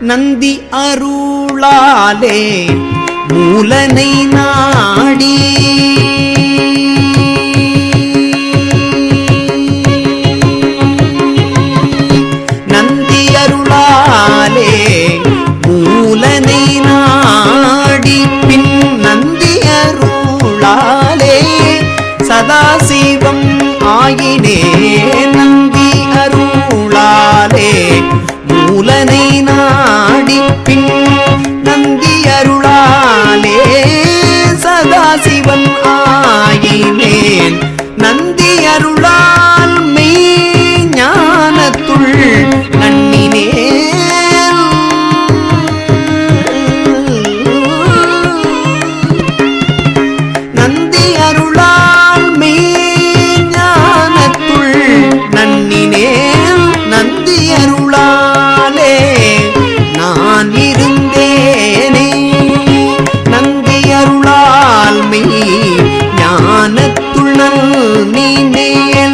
நந்தி அருளாலே மூலனை நாடி. நந்தி அருளாலே மூலனை நாடி. பின் நந்தி அருளாலே சதாசிவம் ஆயினே. நந்தி அருளாலே மூலனை பின் நந்தி அருளா. துணல் நீ மேல்